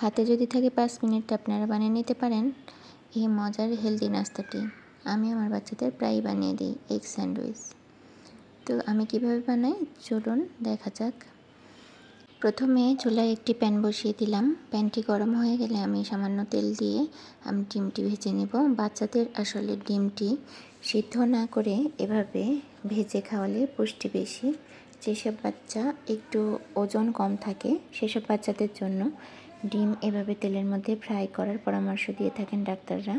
হাতে যদি থাকে পাঁচ মিনিট আপনারা বানিয়ে নিতে পারেন। এই মজার হেলদি নাস্তাটি। আমি আমার বাচ্চাদের প্রায়ই বানিয়ে দিই এগ স্যান্ডউইচ তো আমি কীভাবে বানাই? চলুন দেখা যাক। প্রথমে চুলায় একটি প্যান বসিয়ে দিলাম। প্যানটি গরম হয়ে গেলে আমি সামান্য তেল দিয়ে আমি ডিমটি ভেজে নেব। বাচ্চাদের আসলে ডিমটি সিদ্ধ না করে এভাবে ভেজে খাওয়ালে পুষ্টি বেশি। যেসব বাচ্চা একটু ওজন কম থাকে, সেসব বাচ্চাদের জন্য ডিম এভাবে তেলের মধ্যে ফ্রাই করার পরামর্শ দিয়ে থাকেন ডাক্তাররা।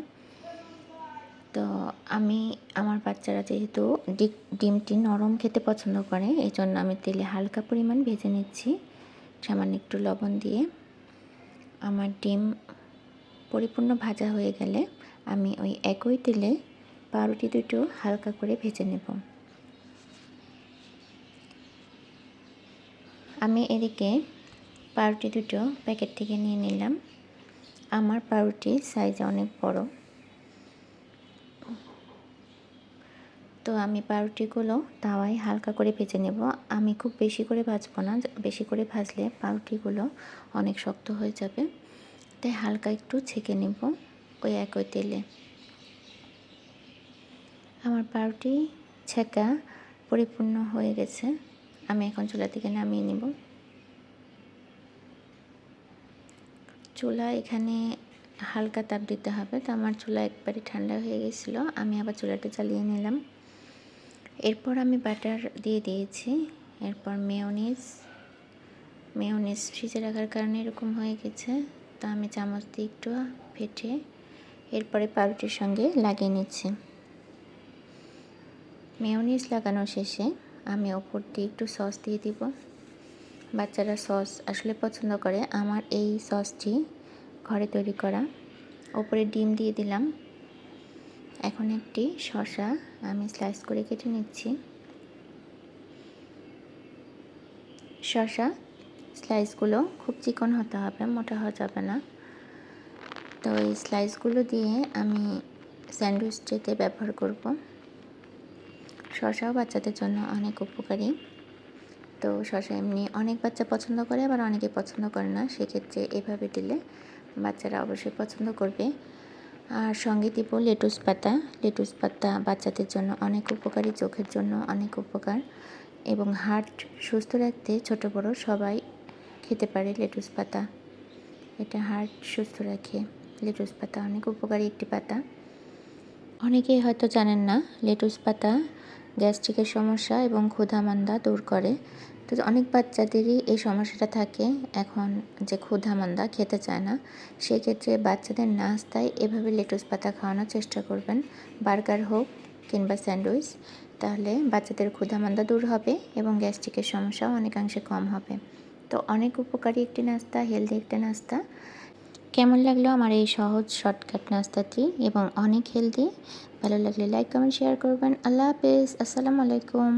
তো আমি, আমার বাচ্চারা যেহেতু ডিমটি নরম খেতে পছন্দ করে এই জন্য আমি তেলে হালকা পরিমাণ ভেজে নিচ্ছি, সামান্য একটু লবণ দিয়ে। আমার ডিম পরিপূর্ণ ভাজা হয়ে গেলে আমি ওই একই তেলে পাউরুটি দুটো হালকা করে ভেজে নেব। আমি এদিকে পাউরুটি দুটো প্যাকেট থেকে নিয়ে নিলাম। আমার পাউরুটি সাইজ অনেক বড়। তো আমি পাউরুটিগুলো তাওয়ায় হালকা করে ভেজে নেব। আমি খুব বেশি করে ভাজবো না, বেশি করে ভাজলে পাউরুটিগুলো অনেক শক্ত হয়ে যাবে। তাই হালকা একটু ছেঁকে নেব ওই একই তেলে। আমার পাউরুটি ছেঁকা পরিপূর্ণ হয়ে গেছে। আমি এখন চুলা থেকে নামিয়ে নেব। চুলা এখানে হালকা তাপ দিতে হবে। তো আমার চুলা একবারে ঠান্ডা হয়ে গেছিল। আমি আবার চুলাটা চালিয়ে নিলাম। এরপর আমি বাটার দিয়ে দিয়েছি। এরপর মেয়নিজ মেয়নিজ ফ্রিজে রাখার কারণে এরকম হয়ে গেছে। তো আমি চামচ দিয়ে একটু ফেটে এরপরে পাউরুটির সঙ্গে লাগিয়ে নিচ্ছি। মেয়নিজ লাগানো শেষে আমি ওপর দিয়ে একটু সস দিয়ে দিব। বাচ্চারা সস আসলে পছন্দ করে, আমার এই সসটি ঘরে তৈরি করা। ওপরে ডিম দিয়ে দিলাম। এখন একটি শসা আমি স্লাইস করে কেটে নিচ্ছি। শসা স্লাইসগুলো খুব চিকন হতে হবে, মোটা হওয়া যাবে না। তো এই স্লাইসগুলো দিয়ে আমি স্যান্ডউইচ স্যান্ডউইচটিতে ব্যবহার করব। শসাও বাচ্চাদের জন্য অনেক উপকারী। তো শসা এমনি অনেক বাচ্চা পছন্দ করে, আবার অনেকে পছন্দ করে না। সেক্ষেত্রে এভাবে দিলে বাচ্চারা অবশ্যই পছন্দ করবে। আর সঙ্গে দিব লেটুস পাতা। লেটুস পাতা বাচ্চাদের জন্য অনেক উপকারী, চোখের জন্য অনেক উপকার। এবং হার্ট সুস্থ রাখতে ছোট বড় সবাই খেতে পারে লেটুস পাতা। এটা হার্ট সুস্থ রাখে। লেটুস পাতা অনেক উপকারী একটি পাতা। অনেকেই হয়তো জানেন না, লেটুস পাতা গ্যাস্ট্রিকের সমস্যা এবং ক্ষুধা মান্দা দূর করে। তো অনেক বাচ্চাদেরই এই সমস্যাটা থাকে। এখন যে ক্ষুধা মান্দা খেতে চায় না, সেক্ষেত্রে বাচ্চাদের নাস্তায় এভাবে লেটুস পাতা খাওয়ানোর চেষ্টা করবেন। বার্গার হোক কিংবা স্যান্ডউইচ, তাহলে বাচ্চাদের ক্ষুধা মান্দা দূর হবে এবং গ্যাস্ট্রিকের সমস্যাও অনেকাংশে কম হবে। তো অনেক উপকারী একটি নাস্তা, হেলদি একটি নাস্তা। কেমন লাগল আমার এই সহজ শর্টকাট নাস্তাটি এবং অনেক হেলদি ভালো লাগলে লাইক কমেন্ট শেয়ার করবেন। আল্লাহ হাফেজ। আসসালামু আলাইকুম।